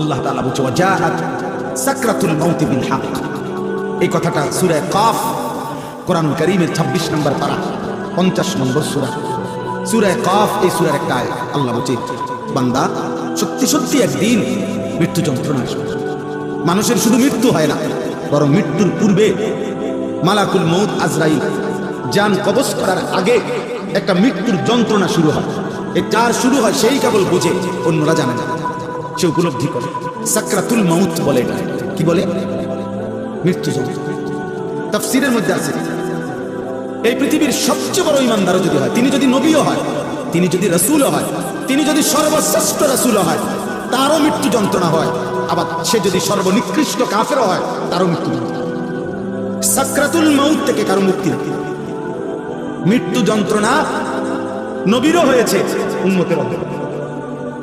আল্লাহ তাআলা বলছে, ওয়াজাআত সাকরাতুল মাউতি বিল হক। এই কথাটা সূরা কাফ, কোরআনুল কারীমের 26 নম্বর পারা 50 নম্বর সূরা। সূরা কাফ, এই সূরার একটা আল্লাহ বলছে, বান্দা, সত্যি সত্যি একদিন মৃত্যু যন্ত্রণা মানুষের শুধু মৃত্যু হয় না, বরং মৃত্যুর পূর্বে মালাকুল মৌত আজরাইল, যান কবজ করার আগে একটা মৃত্যুর যন্ত্রণা শুরু হয়। এই যার শুরু হয়, সেই কেবল বুঝে অন্যরা জানে না। সে উপলব্ধি করে? সাকরাতুল মাউত বলে এটা। কি বলে? মৃত্যু তাফসিরের মধ্যে আছে। এই পৃথিবীর সবচেয়ে বড় ইমানদারও যদি হয়, তিনি যদি নবীও হয়, তিনি যদি রসুলও হয়, তিনি যদি সর্বশ্রেষ্ঠ রসুলও হয়, তারও মৃত্যু যন্ত্রণা হয়। আবার সে যদি সর্বনিকৃষ্ট কাফেরও হয়, তারও মৃত্যু সাকরাতুল মাউত থেকে কারও মুক্তি নেই। মৃত্যু যন্ত্রণা নবীরও হয়েছে উন্মতের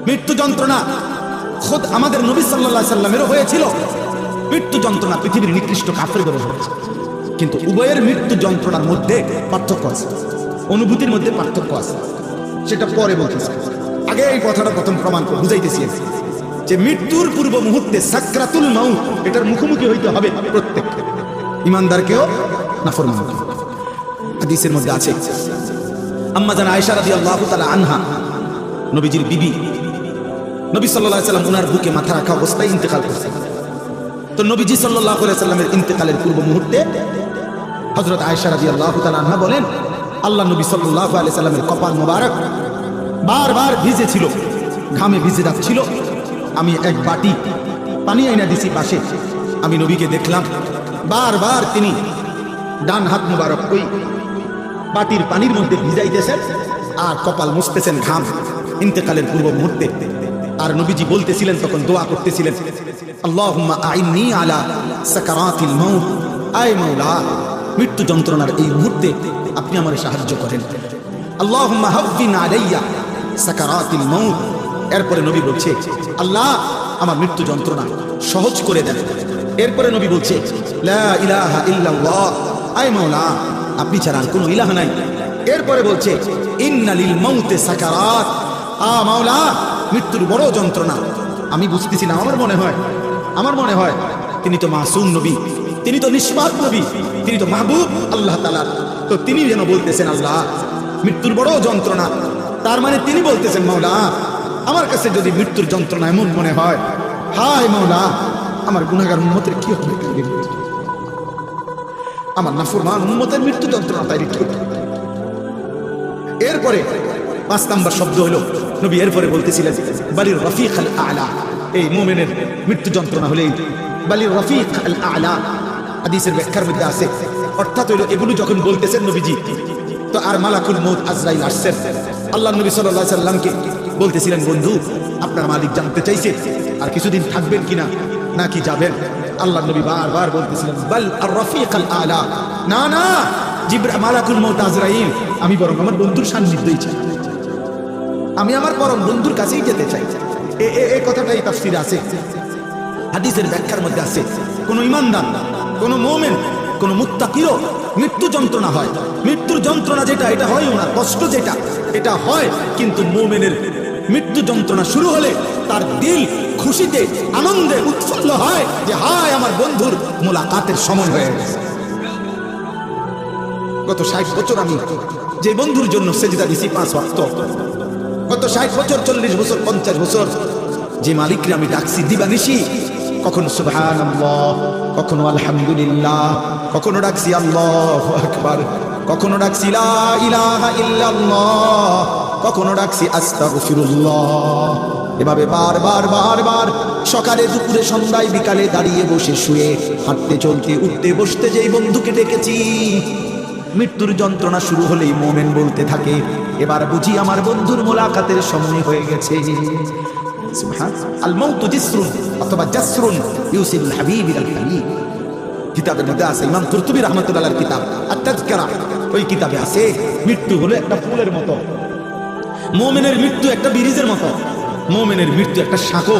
মৃত্যু যন্ত্রণা খোদ আমাদের নবী সাল্লাহ সাল্লামেরও হয়েছিল। মৃত্যু যন্ত্রণা পৃথিবীর নিকৃষ্ট কাফের হয়েছে কিন্তু উভয়ের মৃত্যু যন্ত্রণার মধ্যে পার্থক্য আছে। অনুভূতির মধ্যে পার্থক্য আছে। সেটা পরে বলতেছি। আগে এই কথাটা প্রথম প্রমাণ বুঝাইতেছি যে মৃত্যুর পূর্ব মুহূর্তে সাকরাতুল মাউত, এটার মুখোমুখি হইতে হবে প্রত্যেক। ইমানদারকেও নাফরমান হাদিসের মধ্যে আছে। আম্মা জান আয়েশা রাদিয়াল্লাহু তাআলা আনহা, নবীজির বিবি নবী আলাইহি সাল্লাম ওনার বুকে মাথা রাখা অবস্থায় ইন্তেকাল করছেন। তো নবীজি আলাইহি সাল্লামের ইন্তেকালের পূর্ব মুহূর্তে হজরত রাদিয়াল্লাহু তাআলা আনহা বলেন, আল্লাহ নবী সাল্লাল্লাহু আলাইহি সাল্লামের কপাল মোবারক বারবার ভিজে ছিল ঘামে ভিজে যাচ্ছিল। আমি এক বাটি পানি আইনা দিছি পাশে। আমি নবীকে দেখলাম, বারবার তিনি ডান হাত মুবারক ওই বাটির পানির মধ্যে ভিজাইতেছেন আর কপাল মুছতেছেন ঘাম। ইন্তেকালের পূর্ব মুহূর্তে আর নবীজি বলতেছিলেন, তখন দোয়া করতেছিলেন। মৃত্যু যন্ত্রণার এই মুহূর্তে আপনি আমার সাহায্য করেন। এরপরে নবী বলছে, আল্লাহ আমার মৃত্যু যন্ত্রণা সহজ করে দেন। এরপরে নবী বলছে আপনি ছাড়া কোনো ইলাহ নাই। এরপরে বলছে, ইন্নালিল মাউতে সাকারাত। আ মাওলা মৃত্যুর বড় যন্ত্রণা। আমি বুঝতেছি না আমার মনে হয়, আমার মনে হয়, তিনি তো মাসুম নবী, তিনি তো নিষ্পাপ নবী, তিনি তো মাহবুব আল্লাহ তালা তো তিনি যেন বলতেছেন, আল্লাহ, মৃত্যুর বড় যন্ত্রণা। তার মানে তিনি বলতেছেন, মাওলা, আমার কাছে যদি মৃত্যুর যন্ত্রণা এমন মনে হয়, হায় মাওলা, আমার গুনাগার উন্মতের কি হবে? আমার নাফরমান উন্মতের মৃত্যু যন্ত্রণা তাই এরপরে পাঁচ নাম্বার শব্দ হলো নবী এরপরে বলতেছিলেন, বালির রফিক আল আলা। এই মোমেনের মৃত্যু যন্ত্রণা হলেই বালির রফিক আল আলা, হাদিসের ব্যাখ্যার মধ্যে আছে। অর্থাৎ হইল এগুলো যখন বলতেছেন নবীজি, তো আর মালাকুল মৌত আজরাইল আসছেন। আল্লাহ নবী আলাইহি সাল্লামকে বলতেছিলেন, বন্ধু, আপনার মালিক জানতে চাইছে, আর কিছুদিন থাকবেন কিনা নাকি যাবেন? আল্লাহ নবী বারবার বলতেছিলেন, বাল আর রফিক আল আলা। না না, জিব্রা, মালাকুল মৌত আজরাইল, আমি বরং আমার বন্ধুর সান্নিধ্যই চাই। আমি আমার পরম বন্ধুর কাছেই যেতে চাই। এ কথাটাই তাফসিরে আছে। হাদিসের ব্যাখ্যার মধ্যে আছে, কোন ইমানদার, কোন মোমেন, কোন মুত্তাকিরও মৃত্যু যন্ত্রণা হয়। মৃত্যুর যন্ত্রণা যেটা, এটা হয়ও না কষ্ট যেটা, এটা হয়। কিন্তু মোমেনের মৃত্যু যন্ত্রণা শুরু হলে তার দিল খুশিতে, আনন্দে উৎফুল্ল হয় যে, হায়, আমার বন্ধুর মোলাকাতের সময় হয়ে গেছে। গত ষাট বছর আমি যে বন্ধুর জন্য সেজদা দিছি পাঁচ ওয়াক্ত গত ষাট বছর, চল্লিশ বছর, পঞ্চাশ বছর যে মালিকরে আমি ডাকছি, দিবানিশি, কখনো সুবহান কখনো আলহামদুলিল্লাহ, কখনো ডাকছি আল্লাহ আকবার, কখনো ডাকছি কখনো ডাকছি আস্তা আস্তাগফিরুল্লাহ। এভাবে বারবার বারবার সকালে, দুপুরে, সন্ধ্যায়, বিকালে দাঁড়িয়ে বসে শুয়ে, হাঁটতে, চলতে, উঠতে, বসতে যেই বন্ধুকে ডেকেছি, মৃত্যুর যন্ত্রণা শুরু হলেই মোমেন বলতে থাকে এবার বুঝি আমার বন্ধুর মোলাকাতের সময় হয়ে গেছে। অথবা কিতাবের মধ্যে কিতাব। ওই কিতাবে আছে, মৃত্যু একটা ফুলের মতো। মোমেনের মৃত্যু একটা বিরিজের মতো। মোমেনের মৃত্যু একটা শাকো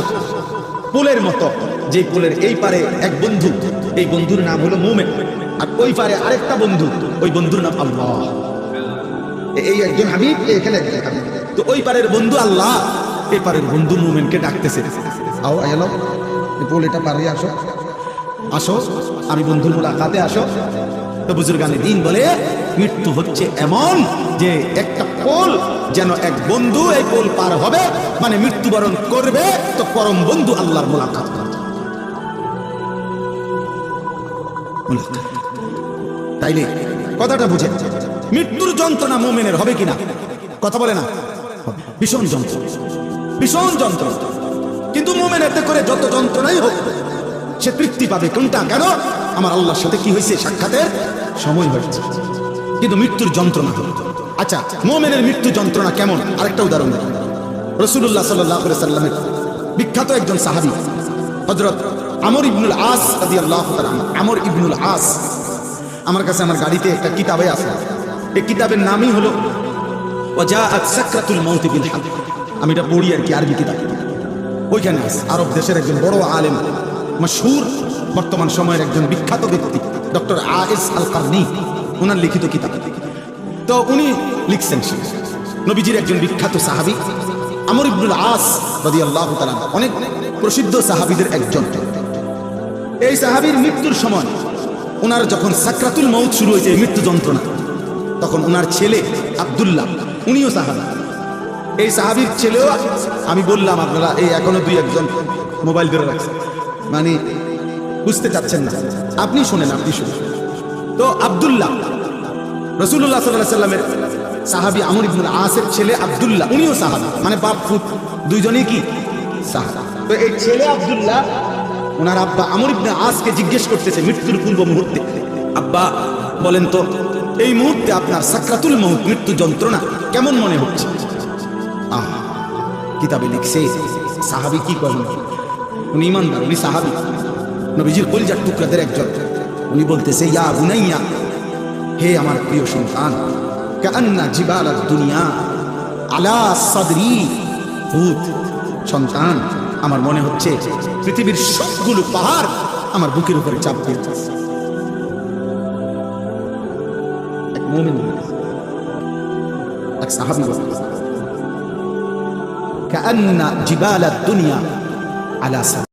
পোলের মতো। যে পোলের এই পারে এক বন্ধু, এই বন্ধুর নাম হলো মোমেন। আর ওই পারে আরেকটা বন্ধু, ওই বন্ধুর নাম আল্লাহ। এই একজন হাবিব এখানে একজন হাবিব। তো ওই পারের বন্ধু আল্লাহ এই পারের বন্ধু মোমেনকে ডাকতেছে আও এলো পোল এটা পারে আসো আসো আমি বন্ধুর মুলাকাতে আসো তো বুজুর্গানি দিন বলে মৃত্যু হচ্ছে এমন যে একটা পোল যেন এক বন্ধু এই পোল পার হবে মানে মৃত্যুবরণ করবে তো পরম বন্ধু আল্লাহর মুলাকাত করবে। মুলাকাত। তাইলে কথাটা বুঝে মৃত্যুর যন্ত্রণা মোমেনের হবে কিনা? কথা বলে না। ভীষণ যন্ত্রণা। ভীষণ যন্ত্রণা। কিন্তু মোমেন এতে করে যত যন্ত্রণাই হোক, সে তৃপ্তি পাবে কোনটা? কেন? আমার আল্লাহর সাথে কি হয়েছে? সাক্ষাতের সময় হয়েছে। কিন্তু মৃত্যুর যন্ত্রণা। আচ্ছা মোমেনের মৃত্যু যন্ত্রণা কেমন? আরেকটা উদাহরণ রসুল্লাহ সাল্লাহ সাল্লামের বিখ্যাত একজন সাহাবি হজরত আমর ইবনুল আস আমর ইবনুল আস, আমার কাছে আমার গাড়িতে একটা কিতাবে আছে। এই কিতাবের নামই হলো বিল হক। আমি এটা পড়ি আর কি আরবি কিতাব। ওইখানে আরব দেশের একজন বড় আলেম, মশহুর, বর্তমান সময়ের একজন বিখ্যাত ব্যক্তি, ডক্টর আইস আল কারনি ওনার লিখিত কিতাব। তো উনি লিখছেন নবীজির একজন বিখ্যাত সাহাবি, আমর ইবনুল আস রাদিয়াল্লাহু তাআলা অনেক প্রসিদ্ধ সাহাবীদের একজন। এই সাহাবীর মৃত্যুর সময় ওনার যখন সাকরাতুল মৌত শুরু হয়েছে মৃত্যু যন্ত্রণা তখন ওনার ছেলে আব্দুল্লাহ, উনিও সাহাবি। এই সাহাবির ছেলেও আমি বললাম, আপনারা এই এখনও দুই একজন মোবাইল ধরে রাখছেন। মানে বুঝতে চাচ্ছেন না। আপনি শোনেন, আপনি শুনেন। তো আব্দুল্লাহ রসুল্লাহ সাল্লাহ সাল্লামের সাহাবি আমর ইবনুল আসের ছেলে আবদুল্লাহ, উনিও সাহাবি। মানে বাপ ফুত দুইজনেই কি? সাহাবি। তো এই ছেলে আব্দুল্লাহ ওনার আব্বা আমর ইবনে আসকে জিজ্ঞেস করতেছে মৃত্যুর পূর্ব মুহূর্তে। আব্বা, বলেন তো এই মুহূর্তে আপনার সাকরাতুল মহুত মৃত্যু যন্ত্রণা কেমন মনে হচ্ছে? আহ, কিতাবে লিখছে, সাহাবি কি করেন? উনি ইমানদার, উনি সাহাবি। নবীজির কলিজার টুকরাদের একজন। উনি বলতেছে, ইয়া বুনাইয়া, হে আমার প্রিয় সন্তান কান্না জিবাল দুনিয়া আলা সাদরি ভূত। সন্তান, আমার মনে হচ্ছে পৃথিবীর সবগুলো পাহাড় আমার বুকের উপরে চাপ দিয়েছে এক মুমিন বলতেছে, এক সাহাবি বলতেছে, কান্না জিবাল দুনিয়া আলা সাদরি